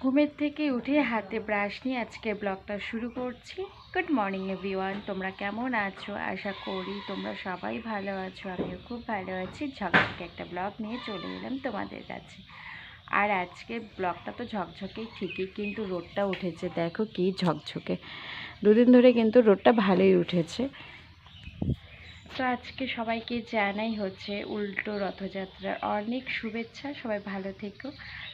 ঘুমের থেকে উঠে হাতে ব্রাশ নিয়ে আজকে ব্লগটা শুরু করছি। গুড মর্নিং এভরিওয়ান তোমরা কেমন আছো? আশা করি তোমরা সবাই ভালো আছো। আমিও খুব ভালো আছি। ঝকঝকে একটা ব্লগ নিয়ে চলে এলাম তোমাদের কাছে। আর আজকে ব্লগটা তো ঝকঝকেই ঠিকই, কিন্তু রোদটা উঠেছে। দেখো কি ঝকঝকে। দুদিন ধরে কিন্তু রোদটা ভালোই উঠেছে। তো আজকে সবাইকে জানাই হচ্ছে উল্টো রথযাত্রার অনেক শুভেচ্ছা। সবাই ভালো থেকো।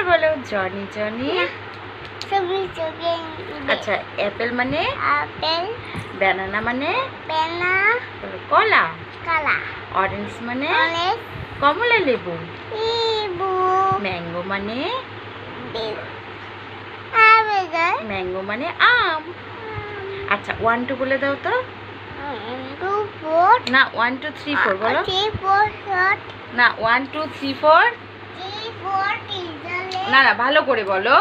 আবার বলো জনি জনি। আচ্ছা অ্যাপেল মানে? Apple, ব্যানানা মানে? Pena, কলা। kala. অরেঞ্জ মানে? কমলা লেবু। ibu, ম্যাঙ্গো মানে? ম্যাঙ্গো মানে আম। আচ্ছা ওয়ান টু বলে দাও তো। না ওয়ান টু থ্রি ফোর বলো। না one two three four four, title, না না ভালো করে বলো।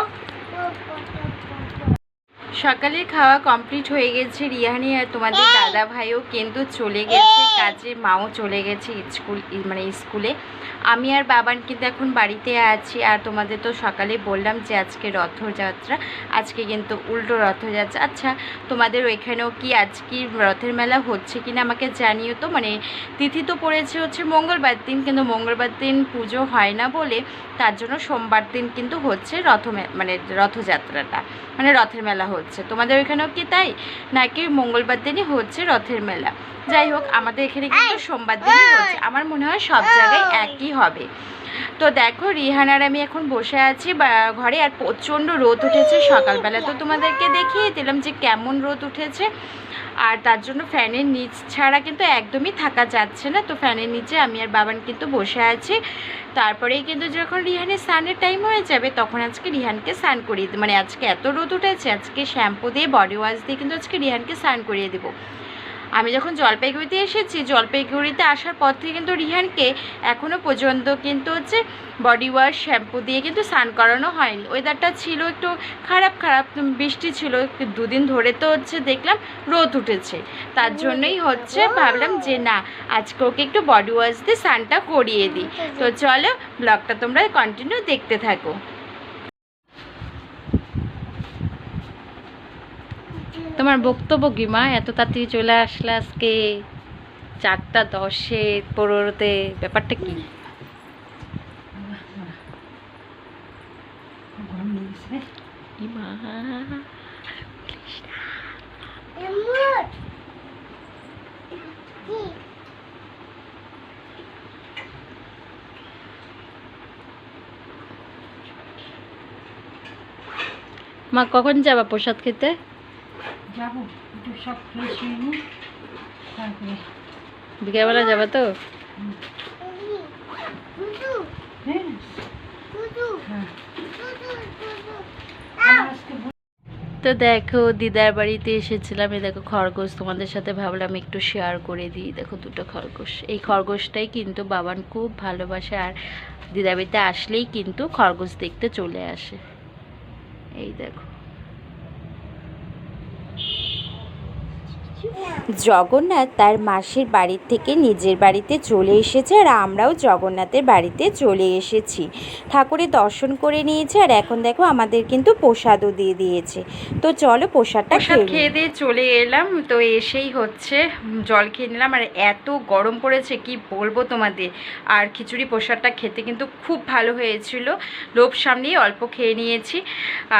সকালের খাওয়া কমপ্লিট হয়ে গেছে। রিহানি আর তোমাদের দাদা ভাইও কিন্তু চলে গেছে। কাজে মাও চলে গেছে স্কুল মানে স্কুলে। আমি আর বাবান কিন্তু এখন বাড়িতে আছি। আর তোমাদের তো সকালে বললাম যে আজকে রথযাত্রা। আজকে কিন্তু উল্টো রথযাত্রা। আচ্ছা তোমাদের ওইখানেও কি আজকে রথের মেলা হচ্ছে কিনা আমাকে জানিও তো। মানে তিথি তো পড়েছে হচ্ছে মঙ্গলবার দিন কিন্তু মঙ্গলবার দিন পুজো হয় না বলে তার জন্য সোমবার দিন কিন্তু হচ্ছে রথ মানে রথযাত্রাটা। মানে রথের মেলা হচ্ছে। তোমাদের ওইখানেও কি তাই? নাকি মঙ্গলবার দিনই হচ্ছে রথের মেলা? যাই হোক আমাদের এখানে কিন্তু সোমবার দিনই হচ্ছে। আমার মনে হয় সব জায়গায় একই হবে। তো দেখো রিহানার আমি এখন বসে আছি বা ঘরে আর প্রচণ্ড রোদ উঠেছে। সকালবেলা তো তোমাদেরকে দেখিয়ে দিলাম যে কেমন রোদ উঠেছে। আর তার জন্য ফ্যানের নিচ ছাড়া কিন্তু একদমই থাকা যাচ্ছে না। তো ফ্যানের নিচে আমি আর বাবান কিন্তু বসে আছি। তারপরেই কিন্তু যখন রিহানের স্নানের টাইম হয়ে যাবে তখন আজকে রিহানকে স্নান করিয়ে মানে আজকে এত রোদ উঠেছে আজকে শ্যাম্পু দিয়ে বডি ওয়াশ দিয়ে কিন্তু আজকে রিহানকে স্নান করিয়ে দেবো। আমি যখন জলপাইগুড়িতে এসেছি, জলপাইগুড়িতে আসার পর থেকে কিন্তু রিহানকে এখনও পর্যন্ত কিন্তু হচ্ছে বডি ওয়াশ শ্যাম্পু দিয়ে কিন্তু স্নান করানো হয়নি। ওয়েদারটা ছিল একটু খারাপ খারাপ, বৃষ্টি ছিল দুদিন ধরে তো হচ্ছে দেখলাম রোদ উঠেছে। তার জন্যই হচ্ছে ভাবলাম যে না, আজকে ওকে একটু বডি ওয়াশ দিয়ে স্নানটা করিয়ে দিই। তো চলো ব্লগটা তোমরা কন্টিনিউ দেখতে থাকো। তোমার বক্তব্য কি মা? এত তাড়াতাড়ি চলে আসলে আজকে চারটা দশে পনেরোতে ব্যাপারটা কি. মা কখন যাবা প্রসাদ খেতে? যাব একটু সব ফ্রেশ হয়ে নিই তারপরে বিকেলবেলা যাবা তো? হ্যাঁ। হ্যাঁ। তো দেখো দিদার বাড়িতে এসেছিলাম। এই দেখো খরগোশ তোমাদের সাথে ভাবলাম একটু শেয়ার করে দিই। দেখো দুটো খরগোশ। এই খরগোশটাই কিন্তু বাবান খুব ভালোবাসে আর দিদার বাড়িতে আসলেই কিন্তু খরগোশ দেখতে চলে আসে। এই দেখো। জগন্নাথ তার মাসির বাড়ির থেকে নিজের বাড়িতে চলে এসেছে আর আমরাও জগন্নাথের বাড়িতে চলে এসেছি। ঠাকুরের দর্শন করে নিয়েছে আর এখন দেখো আমাদের কিন্তু প্রসাদও দিয়ে দিয়েছে। তো চলো প্রসাদটা প্রসাদ খেয়ে দিয়ে চলে এলাম। তো এসেই হচ্ছে জল খেয়ে নিলাম। আর এত গরম পড়েছে কি বলব তোমাদের? আর খিচুড়ি প্রসাদটা খেতে কিন্তু খুব ভালো হয়েছিল। লোভ সামনেই অল্প খেয়ে নিয়েছি।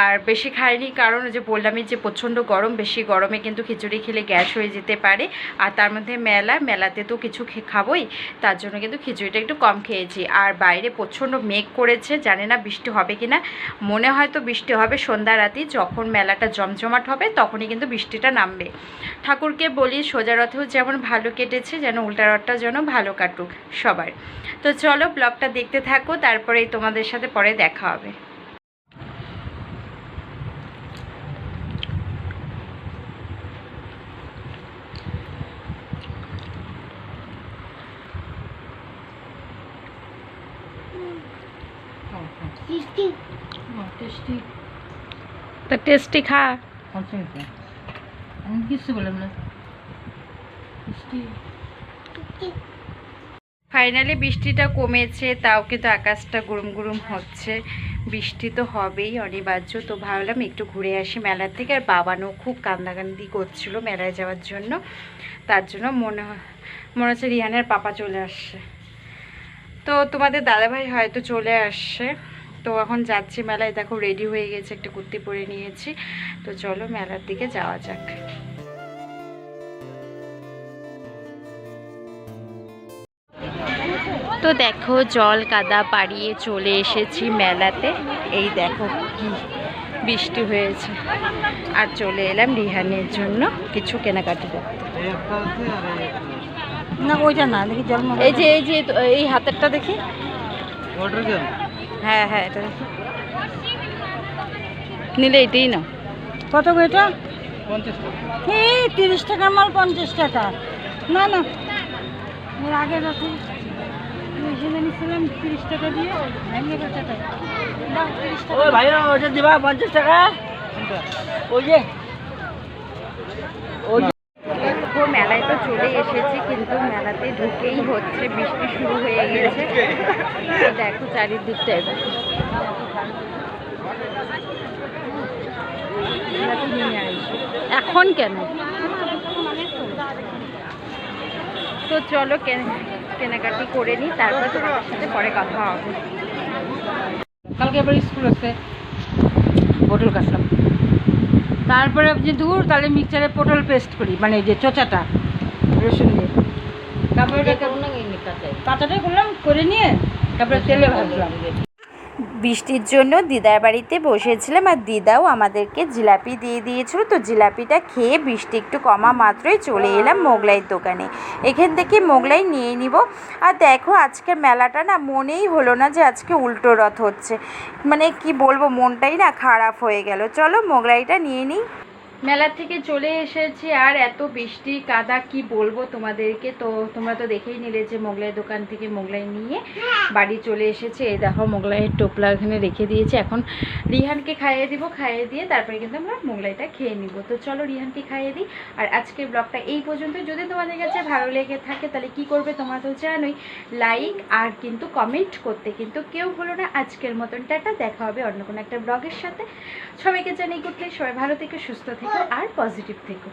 আর বেশি খাইনি কারণ যে বললামই যে প্রচণ্ড গরম বেশি গরমে কিন্তু খিচুড়ি খেলে গ্যাস হয়ে যেতে পারে। আর তার মধ্যে মেলা, মেলাতে তো কিছু খাবোই। তার জন্য কিন্তু খিচুড়িটা একটু কম খেয়েছি। আর বাইরে প্রচণ্ড মেঘ করেছে, জানি না বৃষ্টি হবে কি না মনে হয় তো বৃষ্টি হবে সন্ধ্যা রাতে যখন মেলাটা জমজমাট হবে, তখনই কিন্তু বৃষ্টিটা নামবে। ঠাকুরকে বলি, সোজা রথেও যেমন ভালো কেটেছে, যেন উল্টা রথটা যেন ভালো কাটুক সবার। তো চলো ব্লগটা দেখতে থাকো, তারপরেই তোমাদের সাথে পরে দেখা হবে। মিষ্টি তো টেস্টি খা। আমি কিছু বললাম না। ফাইনালি বৃষ্টিটা কমেছে তাও কিন্তু আকাশটা গুরুম গুরুম হচ্ছে। বৃষ্টি তো হবেই অনিবার্য। তো ভাবলাম একটু ঘুরে আসি মেলার থেকে আর বাবানও খুব কান্দাকান্দি করছিল মেলায় যাওয়ার জন্য। তার জন্য মনে হয় মনে হচ্ছে রিহানের পাপা চলে আসছে। তো তোমাদের দাদাভাই হয়তো চলে আসছে। তো এখন যাচ্ছি মেলায়। দেখো রেডি হয়ে গেছে একটা কুর্তি পরে নিয়েছি। তো চলো মেলার দিকে যাওয়া যাক। তো দেখো জল কাদা পাড়িয়ে চলে এসেছি মেলাতে। এই দেখো কি বৃষ্টি হয়েছে। আর চলে এলাম রিহানের জন্য কিছু কেনাকাটি করতে। না ওইটা না দেখি জল এই যে এই যে এই হাতেরটা দেখি। হ্যাঁ হ্যাঁ এটা। নিলে এটাই না কত গো এটা? এই তিরিশ টাকার মাল পঞ্চাশ টাকা। না না। এর আগে নিয়েছিলাম তিরিশ টাকা দিয়ে ভেঙে গেছে তাই। দাও, 30 টাকা। ওই ভাই ওটা দিবা পঞ্চাশ টাকা? ওই যে। মেলায় তো চলে এসেছি। কিন্তু মেলাতে ঢুকেই হচ্ছে, বৃষ্টি শুরু হয়ে গেছে। দেখো চারিদিকটা এখন কেন? তো চলো কেন- কেনাকাটি করে নিই তারপরে তোমাদের সাথে পরে কথা হবে। কালকে আবার স্কুল আছে, পটল কাটলাম। তারপরে যে দূর, তাহলে মিক্সচারে পটল পেস্ট করি মানে যে চোচাটা। রসুন দিয়ে। তারপরে কাঁচাটাই করলাম করে নিয়ে তারপরে তেলে ভাজলাম। বৃষ্টির জন্য দিদার বাড়িতে বসেছিলাম আর দিদাও আমাদেরকে জিলাপি দিয়ে দিয়েছিল। তো জিলাপিটা খেয়ে বৃষ্টি একটু কমা মাত্রই চলে এলাম মোগলাইয়ের দোকানে। এখান থেকে মোগলাই নিয়ে নিব। আর দেখো আজকের মেলাটা না মনেই হলো না যে আজকে উল্টো রথ হচ্ছে। মানে কি বলব মনটাই না খারাপ হয়ে গেল। চলো মোগলাইটা নিয়ে নিই। মেলা থেকে চলে এসেছি আর এত বৃষ্টি, কাদা, কি বলব তোমাদেরকে? তো তোমরা তো দেখেই নিলে যে মোগলাই দোকান থেকে মোগলাই নিয়ে বাড়ি চলে এসেছে। এই দেখো মোগলাইয়ের টোপলা এখানে রেখে দিয়েছে। এখন রিহানকে খাইয়ে দিব, খাইয়ে দিয়ে তারপরে কিন্তু আমরা মোগলাইটা খেয়ে নিব। তো চলো রিহানকে খাইয়ে দিই। আর আজকের ব্লগটা এই পর্যন্ত। যদি তোমাদের কাছে ভালো লেগে থাকে তাহলে কি করবে তোমরা তো জানোই। লাইক আর কিন্তু কমেন্ট করতে কিন্তু কেউ হলো না। আজকের মতন টাটা। দেখা হবে অন্য কোনো একটা ব্লগের সাথে। সবাইকে জানিয়ে গুড সবাই ভালো থেকে, সুস্থ থেকো। আর পজিটিভ থেকো।